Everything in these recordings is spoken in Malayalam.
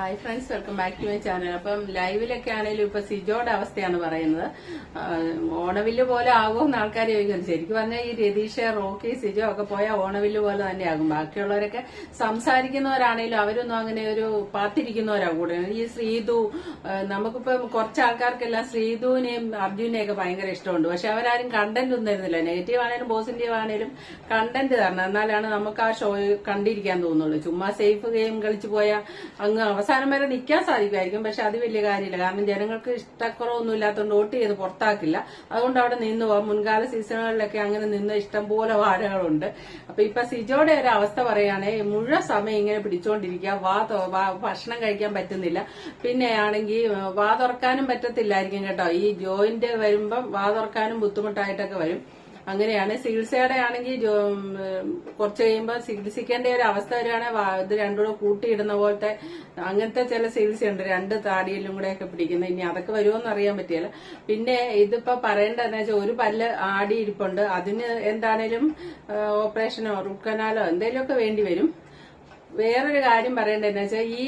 Hi friends welcome back to my channel അപ്പം ലൈവിലൊക്കെ ആണെങ്കിലും ഇപ്പൊ സിജോയുടെ അവസ്ഥയാണ് പറയുന്നത്. ഓണവില്ല് പോലെ ആകുമെന്ന് ആൾക്കാർ ചോദിക്കുന്നത് ശരിക്കും പറഞ്ഞാൽ ഈ രതീഷ് റോക്കി സിജോ ഒക്കെ പോയാൽ ഓണവില്ല് പോലെ തന്നെയാകും ബാക്കിയുള്ളവരൊക്കെ സംസാരിക്കുന്നവരാണെങ്കിലും അവരൊന്നും അങ്ങനെ ഒരു പാത്തിരിക്കുന്നവരാ കൂടെ. ഈ ശ്രീതു നമുക്കിപ്പം കുറച്ച് ആൾക്കാർക്കെല്ലാം ശ്രീതുവിനെയും അർജുനെയും ഒക്കെ ഭയങ്കര ഇഷ്ടമുണ്ട്. പക്ഷെ അവരാരും കണ്ടന്റ് ഒന്നും തരുന്നില്ല. നെഗറ്റീവ് ആണെങ്കിലും പോസിറ്റീവ് ആണെങ്കിലും കണ്ടന്റ് തരണം. എന്നാലാണ് നമുക്ക് ആ ഷോ കണ്ടിരിക്കാൻ തോന്നുള്ളൂ. ചുമ്മാ സേഫ് ഗെയിം കളിച്ചു പോയാൽ അങ്ങ് അവസാനം വരെ നിൽക്കാൻ സാധിക്കുമായിരിക്കും. പക്ഷെ അത് വലിയ കാര്യമില്ല. കാരണം ജനങ്ങൾക്ക് ഇഷ്ടക്കുറവൊന്നും ഇല്ലാത്തതുകൊണ്ട് വോട്ട് ചെയ്ത് പുറത്താക്കില്ല. അതുകൊണ്ട് അവിടെ നിന്ന് പോവാം മുൻകാല സീസണുകളിലൊക്കെ അങ്ങനെ നിന്ന് ഇഷ്ടംപോലെ വാഴകളുണ്ട്. അപ്പൊ ഇപ്പൊ സിജോയുടെ ഒരു അവസ്ഥ പറയുകയാണെങ്കിൽ മുഴുവൻ സമയം ഇങ്ങനെ പിടിച്ചോണ്ടിരിക്കുക. വാ- ഭക്ഷണം കഴിക്കാൻ പറ്റുന്നില്ല. പിന്നെ ആണെങ്കിൽ വാ തുറക്കാനും പറ്റത്തില്ലായിരിക്കും കേട്ടോ. ഈ ജോയിന്റ് വരുമ്പം വാ തുറക്കാനും ബുദ്ധിമുട്ടായിട്ടൊക്കെ വരും. അങ്ങനെയാണ്. ചികിത്സയുടെ ആണെങ്കിൽ കുറച്ച് കഴിയുമ്പോൾ ചികിത്സിക്കേണ്ട ഒരു അവസ്ഥ വരികയാണെങ്കിൽ ഇത് രണ്ടുകൂടെ കൂട്ടിയിടുന്ന പോലത്തെ അങ്ങനത്തെ ചില ചികിത്സയുണ്ട്. രണ്ട് താടിയിലും കൂടെ ഒക്കെ പിടിക്കുന്നത് ഇനി അതൊക്കെ വരുമോന്ന് അറിയാൻ പറ്റിയല്ല പിന്നെ ഇതിപ്പോ പറയേണ്ടതെന്ന് വെച്ചാൽ ഒരു പല്ല് ആടിയിരിപ്പുണ്ട്. അതിന് എന്താണേലും ഓപ്പറേഷനോ റൂട്ട് കനാലോ എന്തെങ്കിലുമൊക്കെ വേണ്ടി വരും. വേറൊരു കാര്യം പറയേണ്ടതെന്ന് വെച്ചാൽ ഈ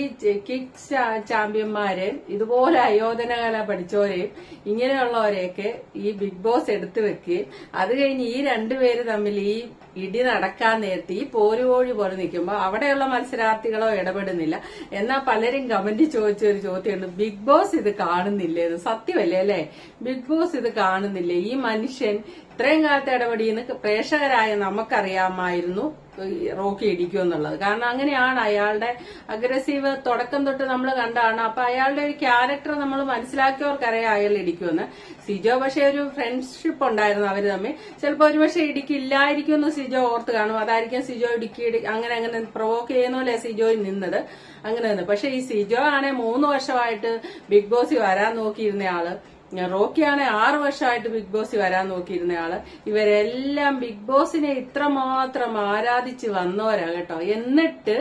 കിക്സ് ചാമ്പ്യന്മാര് ഇതുപോലെ അയോധനകല പഠിച്ചവരെയും ഇങ്ങനെയുള്ളവരെയൊക്കെ ഈ ബിഗ് ബോസ് എടുത്തു വെക്കുകയും അത് കഴിഞ്ഞ് ഈ രണ്ടുപേര് തമ്മിൽ ഈ ഇടി നടക്കാൻ നേരത്തെ ഈ പോരുകോഴി പോലെ നിൽക്കുമ്പോൾ അവിടെയുള്ള മത്സരാർത്ഥികളോ ഇടപെടുന്നില്ല. എന്നാൽ പലരും കമന്റ് ചോദിച്ച ഒരു ചോദ്യമുണ്ട് ബിഗ് ബോസ് ഇത് കാണുന്നില്ലേ? സത്യമല്ലേ അല്ലേ? ബിഗ് ബോസ് ഇത് കാണുന്നില്ലേ? ഈ മനുഷ്യൻ ഇത്രയും കാലത്ത് ഇടപെടിയെന്ന് പ്രേക്ഷകരായ നമുക്കറിയാമായിരുന്നു റോക്കി ഇടിക്കുമെന്നുള്ളത്. കാരണം അങ്ങനെയാണ് അയാളുടെ അഗ്രസീവ് തുടക്കം തൊട്ട് നമ്മൾ കണ്ടാണ്. അപ്പൊ അയാളുടെ ഒരു ക്യാരക്ടർ നമ്മൾ മനസ്സിലാക്കിയവർക്കറിയാം അയാൾ ഇടിക്കുമെന്ന്. സിജോ പക്ഷെ ഒരു ഫ്രണ്ട്ഷിപ്പ് ഉണ്ടായിരുന്നു അവർ തമ്മിൽ. ചിലപ്പോൾ ഒരുപക്ഷെ ഇടിക്കില്ലായിരിക്കും എന്ന് സിജോ ഓർത്ത് കാണും. അതായിരിക്കും സിജോ ഇടുക്കി അങ്ങനെ അങ്ങനെ പ്രൊവോക്ക് ചെയ്യുന്നല്ലേ സിജോയിൽ നിന്നത്. അങ്ങനെ നിന്ന് പക്ഷെ ഈ സിജോ ആണെ മൂന്ന് വർഷമായിട്ട് ബിഗ് ബോസിൽ വരാൻ നോക്കിയിരുന്ന റോക്കിയാണെ ആറു വർഷമായിട്ട് ബിഗ് ബോസിൽ വരാൻ നോക്കിയിരുന്നയാൾ ഇവരെല്ലാം ബിഗ് ബോസിനെ ഇത്രമാത്രം ആരാധിച്ച് വന്നവരാ കേട്ടോ. എന്നിട്ട്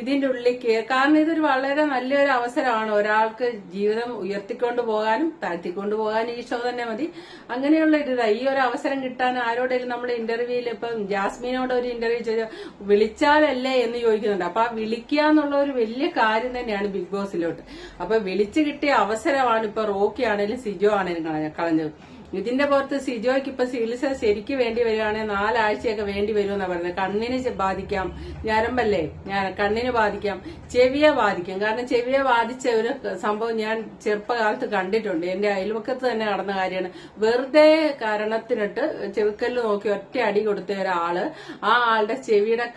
ഇതിന്റെ ഉള്ളിൽ കാരണം ഇതൊരു വളരെ നല്ലൊരു അവസരമാണ്. ഒരാൾക്ക് ജീവിതം ഉയർത്തിക്കൊണ്ട് പോകാനും താഴ്ത്തിക്കൊണ്ട് പോകാനും ഈ ഷോ തന്നെ മതി. അങ്ങനെയുള്ള ഒരു ഈ ഒരു അവസരം കിട്ടാൻ ആരോടെങ്കിലും നമ്മൾ ഇന്റർവ്യൂവിൽ ഇപ്പം ജാസ്മിനോട് ഒരു ഇന്റർവ്യൂ ചെയ്ത് വിളിച്ചാലല്ലേ എന്ന് ചോദിക്കുന്നുണ്ട്. അപ്പൊ ആ വിളിക്കുക എന്നുള്ള ഒരു വലിയ കാര്യം തന്നെയാണ് ബിഗ് ബോസിലോട്ട്. അപ്പൊ വിളിച്ചു കിട്ടിയ അവസരമാണ് ഇപ്പൊ റോക്കി ആണെങ്കിലും സിജോ ആണെങ്കിലും കളഞ്ഞ- കളഞ്ഞത്. ഇതിന്റെ പുറത്ത് സിജോയ്ക്ക് ഇപ്പൊ ചികിത്സ ശരിക്ക് വേണ്ടി വരികയാണെങ്കിൽ നാലാഴ്ചയൊക്കെ വേണ്ടി വരുമെന്നാ പറയുന്നത് കണ്ണിന് ബാധിക്കാം. ഞരമ്പല്ലേ? കണ്ണിന് ബാധിക്കാം. ചെവിയെ ബാധിക്കും. കാരണം ചെവിയെ ബാധിച്ച ഒരു സംഭവം ഞാൻ ചെറുപ്പകാലത്ത് കണ്ടിട്ടുണ്ട്. എന്റെ അയൽവക്കത്ത് തന്നെ നടന്ന കാര്യമാണ്. വെറുതെ കാരണത്തിനിട്ട് ചെവിക്കല്ല് നോക്കി ഒറ്റ അടി കൊടുത്ത ഒരാൾ ആ ആളുടെ ചെവിയുടെ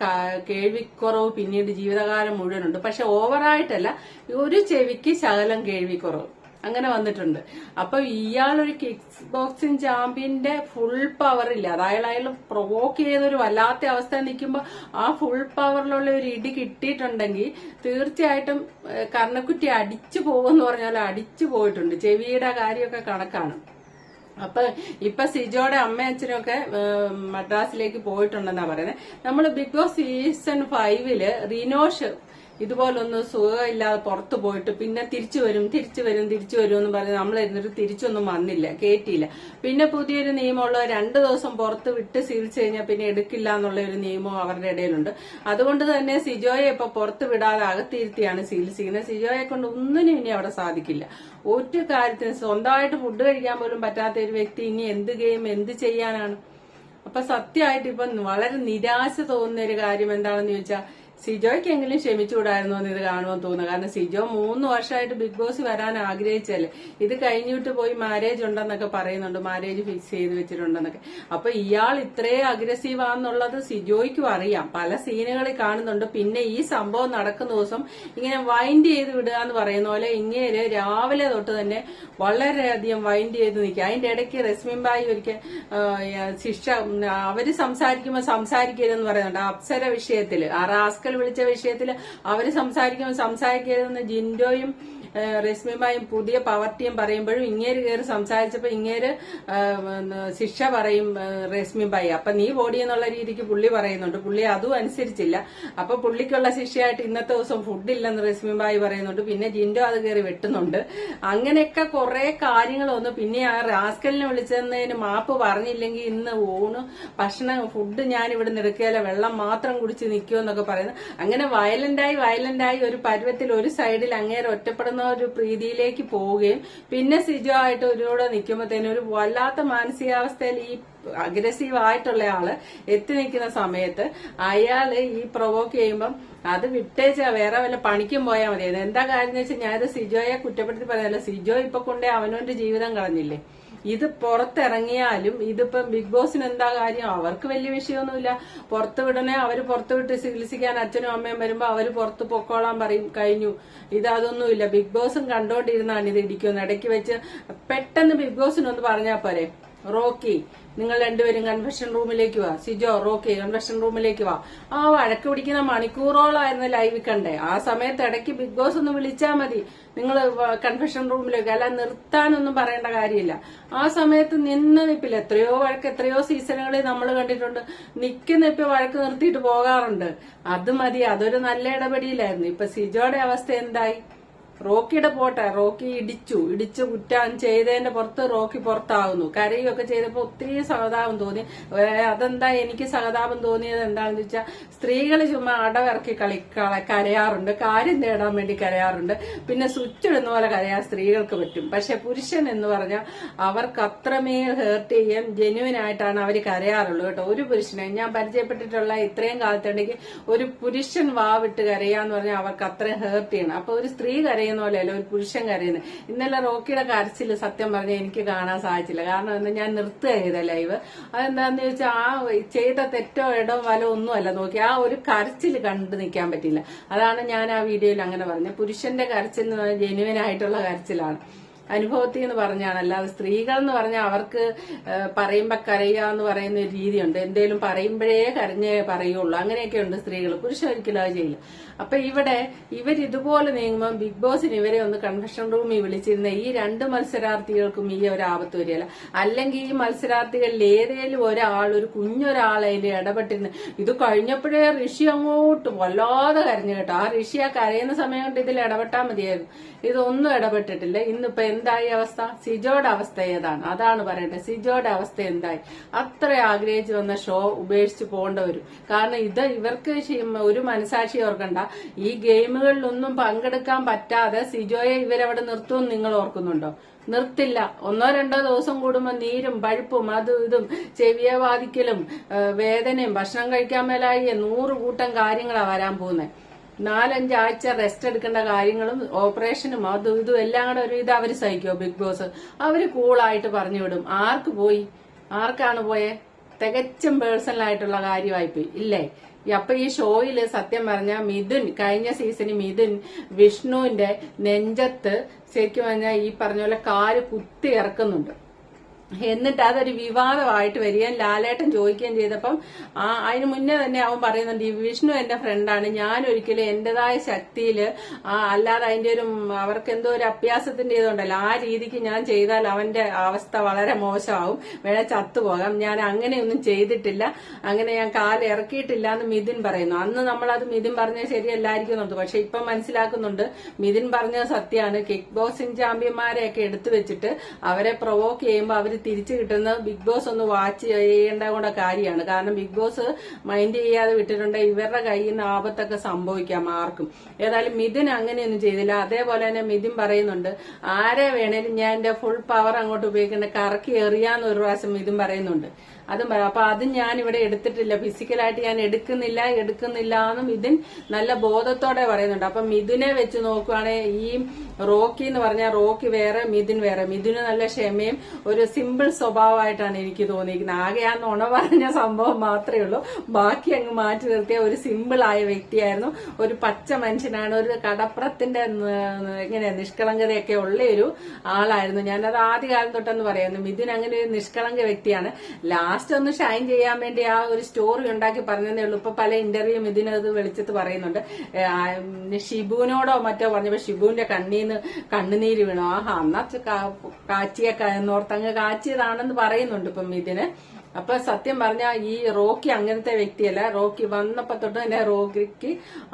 കേൾവിക്കുറവ് പിന്നീട് ജീവിതകാലം മുഴുവനുണ്ട്. പക്ഷെ ഓവറായിട്ടല്ല ഒരു ചെവിക്ക് ശകലം കേൾവിക്കുറവ്. അങ്ങനെ വന്നിട്ടുണ്ട്. അപ്പൊ ഇയാളൊരു കിക്സ് ബോക്സിംഗ് ചാമ്പ്യന്റെ ഫുൾ പവർ ഇല്ല? അതായത് അയാൾ പ്രൊവോക്ക് ചെയ്തൊരു വല്ലാത്ത അവസ്ഥ നിൽക്കുമ്പോൾ ആ ഫുൾ പവറിലുള്ള ഒരു ഇടി കിട്ടിയിട്ടുണ്ടെങ്കിൽ തീർച്ചയായിട്ടും കർണക്കുറ്റി അടിച്ചു പോകുമെന്ന് പറഞ്ഞാൽ അടിച്ചു പോയിട്ടുണ്ട്. ചെവിയുടെ കാര്യമൊക്കെ കണക്കാണ്. അപ്പൊ ഇപ്പൊ സിജോയുടെ അമ്മ അച്ഛനൊക്കെ ഏഹ്, മദ്രാസിലേക്ക് പോയിട്ടുണ്ടെന്നാ പറയുന്നത്. നമ്മൾ ബിഗ് ബോസ് സീസൺ ഫൈവിൽ റിനോഷ് ഇതുപോലൊന്ന് സുഖമില്ലാതെ പുറത്തു പോയിട്ട് പിന്നെ തിരിച്ചു വരും തിരിച്ചു വരും തിരിച്ചു വരും എന്ന് പറഞ്ഞ് നമ്മൾ ഇരുന്നിട്ട് തിരിച്ചൊന്നും വന്നില്ല കേട്ടില്ല പിന്നെ പുതിയൊരു നിയമമുള്ള രണ്ടു ദിവസം പുറത്ത് വിട്ട് ചികിത്സ കഴിഞ്ഞാൽ പിന്നെ എടുക്കില്ല എന്നുള്ള ഒരു നിയമം അവരുടെ ഇടയിലുണ്ട്. അതുകൊണ്ട് തന്നെ സിജോയെ ഇപ്പൊ പുറത്ത് വിടാതെ അകത്തിരുത്തിയാണ് ചികിത്സിക്കുന്നത് സിജോയെ കൊണ്ട് ഒന്നിനും ഇനി അവിടെ സാധിക്കില്ല. ഒരു കാര്യത്തിന് സ്വന്തമായിട്ട് ഫുഡ് കഴിക്കാൻ പോലും പറ്റാത്ത ഒരു വ്യക്തി ഇനി എന്ത് ഗെയിം എന്ത് ചെയ്യാനാണ്? അപ്പൊ സത്യമായിട്ട് ഇപ്പൊ വളരെ നിരാശ തോന്നുന്ന ഒരു കാര്യം എന്താണെന്ന് ചോദിച്ചാൽ സിജോയ്ക്കെങ്കിലും ക്ഷമിച്ചുകൂടായിരുന്നു എന്ന് ഇത് കാണുമ്പോൾ തോന്നുന്നു. കാരണം സിജോ മൂന്ന് വർഷമായിട്ട് ബിഗ് ബോസ് വരാൻ ആഗ്രഹിച്ചല്ലേ? ഇത് കഴിഞ്ഞിട്ട് പോയി മാരേജ് ഉണ്ടെന്നൊക്കെ പറയുന്നുണ്ട്. മാരേജ് ഫിക്സ് ചെയ്ത് വെച്ചിട്ടുണ്ടെന്നൊക്കെ. അപ്പൊ ഇയാൾ ഇത്രേ അഗ്രസീവ് ആണെന്നുള്ളത് സിജോയ്ക്കും അറിയാം. പല സീനുകളിൽ കാണുന്നുണ്ട്. പിന്നെ ഈ സംഭവം നടക്കുന്ന ദിവസം ഇങ്ങനെ വൈൻഡ് ചെയ്ത് വിടുക എന്ന് പറയുന്ന പോലെ ഇങ്ങനെ രാവിലെ തൊട്ട് തന്നെ വളരെയധികം വൈൻഡ് ചെയ്ത് നിൽക്കുക. അതിന്റെ ഇടയ്ക്ക് റസ്മിൻ ബായി ഒരിക്കൽ ശിക്ഷ അവർ സംസാരിക്കുമ്പോൾ സംസാരിക്കരുതെന്ന് പറയുന്നുണ്ട്. അപ്സര വിഷയത്തിൽ. ആ റാസ്കൽ വിളിച്ച വിഷയത്തിൽ അവർ സംസാരിക്കുമ്പോൾ സംസാരിക്കരുതെന്ന് ജിൻഡോയും രശ്മിബായും പുതിയ പവർ ടീം പറയുമ്പോഴും ഇങ്ങേര് കയറി സംസാരിച്ചപ്പോൾ ഇങ്ങേര് ശിക്ഷ പറയും ഏഹ്, രശ്മിബായി അപ്പൊ നീ ഓടി എന്നുള്ള രീതിക്ക് പുള്ളി പറയുന്നുണ്ട്. പുള്ളി അതും അനുസരിച്ചില്ല. അപ്പൊ പുള്ളിക്കുള്ള ശിക്ഷയായിട്ട് ഇന്നത്തെ ദിവസം ഫുഡില്ലെന്ന് രശ്മിബായി പറയുന്നുണ്ട്. പിന്നെ ജിൻഡോ അത് കയറി വെട്ടുന്നുണ്ട്. അങ്ങനെയൊക്കെ കുറെ കാര്യങ്ങൾ വന്നു പിന്നെ ആ റാസ്കലിനെ വിളിച്ചതിന് മാപ്പ് പറഞ്ഞില്ലെങ്കിൽ ഇന്ന് ഊണ് ഭക്ഷണം ഫുഡ് ഞാൻ ഇവിടെ എടുക്കുകയില്ല വെള്ളം മാത്രം കുടിച്ച് നിൽക്കുമെന്നൊക്കെ പറയുന്നു. അങ്ങനെ വയലന്റായി വയലന്റായി ഒരു പരുവത്തിൽ ഒരു സൈഡിൽ അങ്ങേരെ ഒറ്റപ്പെടുന്ന ഒരു പ്രീതിയിലേക്ക് പോവുകയും പിന്നെ സിജോ ആയിട്ട് ഒരുകൂടെ നിൽക്കുമ്പോഴത്തേനും ഒരു വല്ലാത്ത മാനസികാവസ്ഥയിൽ ഈ അഗ്രസീവ് ആയിട്ടുള്ള ആൾ എത്തി നിൽക്കുന്ന സമയത്ത് അയാൾ ഈ പ്രൊവോക്ക് ചെയ്യുമ്പം അത് വിട്ടേച്ചാ വേറെ വല്ല പണിക്കും പോയാൽ മതി എന്താ കാര്യം എന്ന് വെച്ചാൽ ഞാനത് സിജോയെ കുറ്റപ്പെടുത്തി പറയാനല്ല സിജോ ഇപ്പൊ കൊണ്ടേ അവനോന്റെ ജീവിതം കളഞ്ഞില്ലേ? ഇത് പുറത്തിറങ്ങിയാലും ഇതിപ്പം ബിഗ് ബോസിന് എന്താ കാര്യം? അവർക്ക് വലിയ വിഷയമൊന്നുമില്ല. പുറത്ത് വിടണേ അവർ പുറത്ത് വിട്ട് ചികിത്സിക്കാൻ അച്ഛനും അമ്മയും വരുമ്പോൾ അവർ പുറത്ത് പൊക്കോളാൻ പറയും കഴിഞ്ഞു. ഇത് അതൊന്നുമില്ല. ബിഗ് ബോസും കണ്ടോണ്ടിരുന്നാണ് ഇത് ഇടിക്കുന്നത് ഇടയ്ക്ക് വെച്ച് പെട്ടെന്ന് ബിഗ് ബോസിനൊന്ന് പറഞ്ഞാൽ പോരെ? റോക്കി നിങ്ങൾ രണ്ടുപേരും കൺവെൻഷൻ റൂമിലേക്ക് വാ. സിജോ റോക്കി കൺവെൻഷൻ റൂമിലേക്ക് വാ. ആ വഴക്ക് പിടിക്കുന്ന മണിക്കൂറോളായിരുന്നു ലൈവ് കണ്ടേ. ആ സമയത്ത് ഇടയ്ക്ക് ബിഗ് ബോസ് ഒന്ന് വിളിച്ചാ മതി. നിങ്ങൾ കൺവെൻഷൻ റൂമിലേക്ക് അല്ല നിർത്താനൊന്നും പറയേണ്ട കാര്യമില്ല. ആ സമയത്ത് നിന്ന് നിപ്പില്ല എത്രയോ വഴക്ക് എത്രയോ സീസണുകളിൽ നമ്മൾ കണ്ടിട്ടുണ്ട്. നിൽക്കുന്ന ഇപ്പൊ വഴക്ക് നിർത്തിയിട്ട് പോകാറുണ്ട്. അത് മതി അതൊരു നല്ല ഇടപെടിയിലായിരുന്നു. ഇപ്പൊ സിജോയുടെ അവസ്ഥ എന്തായി? റോക്കിയുടെ പോട്ടെ റോക്കി ഇടിച്ചു ഇടിച്ച് കുറ്റം ചെയ്തതിന്റെ പുറത്ത് റോക്കി പുറത്താകുന്നു കരയുമൊക്കെ ചെയ്തപ്പോ ഒത്തിരി സഹതാപം തോന്നി. അതെന്താ എനിക്ക് സഹതാപം തോന്നിയത് എന്താണെന്ന് വെച്ചാൽ സ്ത്രീകൾ ചുമ്മാ അടവിറക്കി കളി കരയാറുണ്ട്. കാര്യം നേടാൻ വേണ്ടി കരയാറുണ്ട്. പിന്നെ സ്വിച്ച് ഇടുന്ന പോലെ കരയാൻ സ്ത്രീകൾക്ക് പറ്റും. പക്ഷെ പുരുഷൻ എന്ന് പറഞ്ഞാൽ അവർക്ക് അത്രമേൽ ഹേർട്ട് ചെയ്യാൻ ജെന്യുവൻ ആയിട്ടാണ് അവർ കരയാറുള്ളൂ കേട്ടോ. ഒരു പുരുഷനെ ഞാൻ പരിചയപ്പെട്ടിട്ടുള്ള ഇത്രയും കാലത്തുണ്ടെങ്കിൽ ഒരു പുരുഷൻ വാവിട്ട് കരയാന്ന് പറഞ്ഞാൽ അവർക്ക് അത്രയും ഹേർട്ട് ചെയ്യണം. അപ്പൊ ഒരു സ്ത്രീ കരയുന്ന പോലെയല്ല ഒരു പുരുഷൻ കരയുന്നത് ഇന്നലെ റോക്കിയുടെ കരച്ചിൽ സത്യം പറഞ്ഞാൽ എനിക്ക് കാണാൻ സാധിച്ചില്ല. കാരണം എന്താ ഞാൻ നിർത്തുക ചെയ്ത ലൈവ്. അതെന്താന്ന് ചോദിച്ചാൽ ആ ചെയ്ത തെറ്റോ ഇടോ വലോ ഒന്നുമല്ല നോക്കി. ആ ഒരു കരച്ചിൽ കണ്ടു നിൽക്കാൻ പറ്റില്ല. അതാണ് ഞാൻ ആ വീഡിയോയിൽ അങ്ങനെ പറഞ്ഞത്. പുരുഷന്റെ കരച്ചിൽ എന്ന് പറഞ്ഞാൽ ജെനുവൻ ആയിട്ടുള്ള കരച്ചിലാണ്. അനുഭവത്തിൽ എന്ന് പറഞ്ഞാണ്. അല്ലാതെ സ്ത്രീകൾ എന്ന് പറഞ്ഞാൽ അവർക്ക് പറയുമ്പോ കരയുക എന്ന് പറയുന്ന ഒരു രീതിയുണ്ട്. എന്തേലും പറയുമ്പോഴേ കരഞ്ഞേ പറയുള്ളൂ. അങ്ങനെയൊക്കെ ഉണ്ട് സ്ത്രീകൾ പുരുഷൻ ഒരിക്കലും അത് ചെയ്യില്ല. അപ്പൊ ഇവിടെ ഇവർ ഇതുപോലെ നീങ്ങുമ്പോൾ ബിഗ് ബോസിന് ഇവരെ ഒന്ന് കൺവെൻഷൻ റൂമിൽ വിളിച്ചിരുന്ന ഈ രണ്ട് മത്സരാർത്ഥികൾക്കും ഈ ഒരു ആപത്ത് വരികയില്ല. അല്ലെങ്കിൽ ഈ മത്സരാർത്ഥികളിൽ ഏതേലും ഒരാൾ ഒരു കുഞ്ഞൊരാളെ അതിൽ ഇടപെട്ടിരുന്ന് ഇത് കഴിഞ്ഞപ്പോഴേ ഋഷി അങ്ങോട്ട് വല്ലാതെ കരഞ്ഞു കേട്ടോ. ആ ഋഷി ആ കരയുന്ന സമയം കൊണ്ട് ഇതിൽ ഇടപെട്ടാൽ മതിയായിരുന്നു. ഇതൊന്നും ഇടപെട്ടിട്ടില്ല. ഇന്നിപ്പോ എന്തായി അവസ്ഥ? സിജോയുടെ അവസ്ഥ ഏതാണ്? അതാണ് പറയേണ്ടത് സിജോയുടെ അവസ്ഥ എന്തായി? അത്ര ആഗ്രഹിച്ചു വന്ന ഷോ ഉപേക്ഷിച്ച് പോകേണ്ട വരും കാരണം ഇത് ഇവർക്ക് ഒരു മനസാക്ഷി ഓർക്കണ്ട. ഈ ഗെയിമുകളിലൊന്നും പങ്കെടുക്കാൻ പറ്റാതെ സിജോയെ ഇവരവിടെ നിർത്തുമെന്ന് നിങ്ങൾ ഓർക്കുന്നുണ്ടോ? നിർത്തില്ല. ഒന്നോ രണ്ടോ ദിവസം കൂടുമ്പോൾ നീരും പഴുപ്പും അതും ഇതും ചെവിയെ ബാധിക്കലും വേദനയും ഭക്ഷണം കഴിക്കാൻ മേലായി നൂറ് കൂട്ടം കാര്യങ്ങളാണ് വരാൻ പോകുന്നത് നാലഞ്ചാഴ്ച റെസ്റ്റ് എടുക്കേണ്ട കാര്യങ്ങളും ഓപ്പറേഷനും അതും ഇതും എല്ലാം കൂടെ ഒരു ഇത് അവർ സഹിക്കുമോ ബിഗ് ബോസ് അവർ കൂളായിട്ട് പറഞ്ഞു വിടും. ആർക്ക് പോയി? ആർക്കാണ് പോയെ? തികച്ചും പേഴ്സണൽ ആയിട്ടുള്ള കാര്യമായി പോയി ഇല്ലേ? അപ്പൊ ഈ ഷോയിൽ സത്യം പറഞ്ഞ മിഥുൻ കഴിഞ്ഞ സീസണിൽ മിഥുൻ വിഷ്ണുവിന്റെ നെഞ്ചത്ത് ശരിക്കും പറഞ്ഞാൽ ഈ പറഞ്ഞ പോലെ കാൽ കുത്തി ഇറക്കുന്നുണ്ട്. എന്നിട്ട് അതൊരു വിവാദമായിട്ട് വരികയും ലാലേട്ടൻ ചോദിക്കുകയും ചെയ്തപ്പം ആ അതിന് മുന്നേ തന്നെ അവൻ പറയുന്നുണ്ട് ഈ വിഷ്ണു എന്റെ ഫ്രണ്ടാണ് ഞാൻ ഒരിക്കലും എന്റേതായ ശക്തിയിൽ ആ അല്ലാതെ അതിന്റെ ഒരു അവർക്ക് എന്തോ ഒരു അഭ്യാസത്തിന്റെ ഇതുണ്ടല്ലോ ആ രീതിക്ക് ഞാൻ ചെയ്താൽ അവന്റെ അവസ്ഥ വളരെ മോശമാവും. വേണേ ചത്തുപോകാം ഞാൻ അങ്ങനെയൊന്നും ചെയ്തിട്ടില്ല. അങ്ങനെ ഞാൻ കാൽ ഇറക്കിയിട്ടില്ല എന്ന് മിഥുൻ പറയുന്നു. അന്ന് നമ്മൾ അത് മിഥുൻ പറഞ്ഞത് ശരിയല്ലായിരിക്കും എന്നുണ്ട്. പക്ഷെ ഇപ്പൊ മനസ്സിലാക്കുന്നുണ്ട് മിഥുൻ പറഞ്ഞത് സത്യമാണ്. കിക്ക് ബോക്സിംഗ് ചാമ്പ്യന്മാരെയൊക്കെ എടുത്തു വെച്ചിട്ട് അവരെ പ്രൊവോക്ക് ചെയ്യുമ്പോൾ അവർ തിരിച്ചു കിട്ടുന്ന ബിഗ് ബോസ് ഒന്ന് വാച്ച് ചെയ്യേണ്ട കൂടെ കാര്യമാണ്. കാരണം ബിഗ് ബോസ് മൈൻഡ് ചെയ്യാതെ വിട്ടിട്ടുണ്ടെങ്കിൽ ഇവരുടെ കയ്യിൽ നിന്ന് ആപത്തൊക്കെ സംഭവിക്കാം ആർക്കും. ഏതായാലും മിഥുൻ അങ്ങനെയൊന്നും ചെയ്തില്ല. അതേപോലെ തന്നെ മിഥുൻ പറയുന്നുണ്ട് ആരെ വേണേലും ഞാൻ എന്റെ ഫുൾ പവർ അങ്ങോട്ട് ഉപയോഗിക്കേണ്ട. കറക്കി എറിയാന്ന് ഒരു പ്രാവശ്യം മിഥുൻ പറയുന്നുണ്ട്. അതും പറയാം അപ്പൊ അത് ഞാൻ ഇവിടെ എടുത്തിട്ടില്ല. ഫിസിക്കലായിട്ട് ഞാൻ എടുക്കുന്നില്ല എടുക്കുന്നില്ല എന്നും മിഥുൻ നല്ല ബോധത്തോടെ പറയുന്നുണ്ട്. അപ്പൊ മിഥുനെ വെച്ച് നോക്കുവാണെങ്കിൽ ഈ റോക്കി എന്ന് പറഞ്ഞാൽ റോക്കി വേറെ മിഥുൻ വേറെ. മിഥുന് നല്ല ക്ഷമയും ഒരു സിമ്പിൾ സ്വഭാവമായിട്ടാണ് എനിക്ക് തോന്നിയിരിക്കുന്നത്. ആകെ ആ നുണ പറഞ്ഞ സംഭവം മാത്രമേ ഉള്ളൂ. ബാക്കി അങ്ങ് മാറ്റി നിർത്തിയ ഒരു സിമ്പിൾ ആയ വ്യക്തിയായിരുന്നു. ഒരു പച്ച മനുഷ്യനാണ് ഒരു കടപ്പുറത്തിന്റെ ഇങ്ങനെ നിഷ്കളങ്കതയൊക്കെ ഉള്ള ഒരു ആളായിരുന്നു. ഞാനത് ആദ്യകാലം തൊട്ടെന്ന് പറയുന്നു. മിഥുൻ അങ്ങനെ ഒരു നിഷ്കളങ്ക വ്യക്തിയാണ്. ലാസ്റ്റ് ഒന്ന് ഷൈൻ ചെയ്യാൻ വേണ്ടി ആ ഒരു സ്റ്റോറി ഉണ്ടാക്കി പറഞ്ഞതേ ഉള്ളൂ. ഇപ്പൊ പല ഇന്റർവ്യൂ മിഥുനത് വെളിച്ചത്ത് പറയുന്നുണ്ട്. ഷിബുവിനോടോ മറ്റോ പറഞ്ഞപ്പോ ഷിബുവിന്റെ കണ്ണീന്ന് കണ്ണുനീര് വീണു. ആഹാ അന്നാ കാച്ചിയ എന്നോർത്തങ്ങ് കാച്ചിയതാണെന്ന് പറയുന്നുണ്ട് ഇപ്പം ഇതിന്. അപ്പൊ സത്യം പറഞ്ഞ ഈ റോക്കി അങ്ങനത്തെ വ്യക്തിയല്ല. റോക്കി വന്നപ്പോ തൊട്ട് തന്നെ റോക്കിക്ക്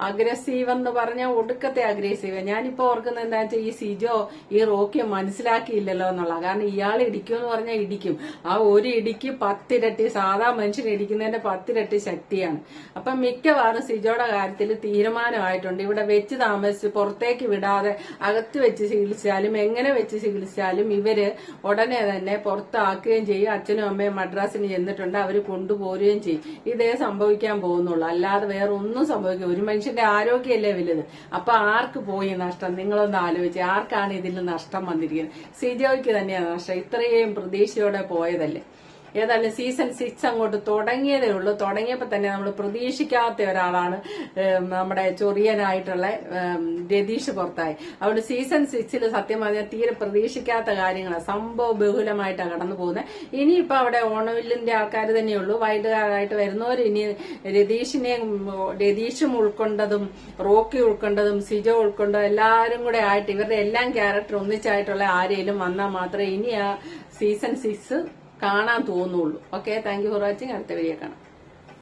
അഗ്രസീവ് എന്ന് പറഞ്ഞ ഒടുക്കത്തെ അഗ്രസീവ് ഞാനിപ്പോ ഓർക്കുന്നത് എന്താ വെച്ചാൽ ഈ സിജോ ഈ റോക്കി മനസ്സിലാക്കിയില്ലല്ലോ എന്നുള്ള. കാരണം ഇയാൾ ഇടിക്കും എന്ന് പറഞ്ഞാൽ ഇടിക്കും. ആ ഒരു ഇടിക്ക് പത്തിരട്ടി സാധാ മനുഷ്യൻ ഇടിക്കുന്നതിന്റെ പത്തിരട്ടി ശക്തിയാണ്. അപ്പൊ മിക്കവാറും സിജോയുടെ കാര്യത്തിൽ തീരുമാനമായിട്ടുണ്ട്. ഇവിടെ വെച്ച് താമസിച്ച് പുറത്തേക്ക് വിടാതെ അകത്ത് വെച്ച് ചികിത്സിച്ചാലും എങ്ങനെ വെച്ച് ചികിത്സിച്ചാലും ഇവർ ഉടനെ തന്നെ പുറത്താക്കുകയും ചെയ്യും. അച്ഛനും അമ്മയും മദ്രാസിന് ചെന്നിട്ടുണ്ട് അവർ കൊണ്ടുപോരുകയും ചെയ്യും. ഇതേ സംഭവിക്കാൻ പോകുന്നുള്ളൂ. അല്ലാതെ വേറെ ഒന്നും സംഭവിക്കും ഒരു മനുഷ്യന്റെ ആരോഗ്യമല്ലേ വലുത്? അപ്പൊ ആർക്ക് പോയി നഷ്ടം? നിങ്ങളൊന്ന് ആലോചിച്ച്. ആർക്കാണ് ഇതിൽ നഷ്ടം വന്നിരിക്കുന്നത്? സിജോയ്ക്ക് തന്നെയാണ് നഷ്ടം. ഇത്രയും പ്രതീക്ഷയോടെ പോയതല്ലേ? ഏതായാലും സീസൺ സിക്സ് അങ്ങോട്ട് തുടങ്ങിയതേ ഉള്ളൂ. തുടങ്ങിയപ്പോൾ തന്നെ നമ്മൾ പ്രതീക്ഷിക്കാത്ത ഒരാളാണ് നമ്മുടെ ചൊറിയനായിട്ടുള്ള രതീഷ് പുറത്തായി. അതുകൊണ്ട് സീസൺ സിക്സിൽ സത്യം പറഞ്ഞാൽ തീരെ പ്രതീക്ഷിക്കാത്ത കാര്യങ്ങളാണ് സംഭവ ബഹുലമായിട്ടാണ് കടന്നു പോകുന്നത് ഇനിയിപ്പോൾ അവിടെ ഓണവില്ലിന്റെ ആൾക്കാർ തന്നെയുള്ളൂ വൈകുകാരായിട്ട് വരുന്നവർ ഇനി രതീഷിനെ രതീഷും ഉൾക്കൊണ്ടതും റോക്കി ഉൾക്കൊണ്ടതും സിജോ ഉൾക്കൊണ്ടതും എല്ലാവരും കൂടെ ആയിട്ട് ഇവരുടെ എല്ലാം ക്യാരക്ടർ ഒന്നിച്ചായിട്ടുള്ള ആരെയും വന്നാൽ മാത്രമേ ഇനി ആ സീസൺ സിക്സ് കാണാൻ തോന്നുള്ളൂ. Okay thank you for watching അടുത്ത വീഡിയോ കാണാം.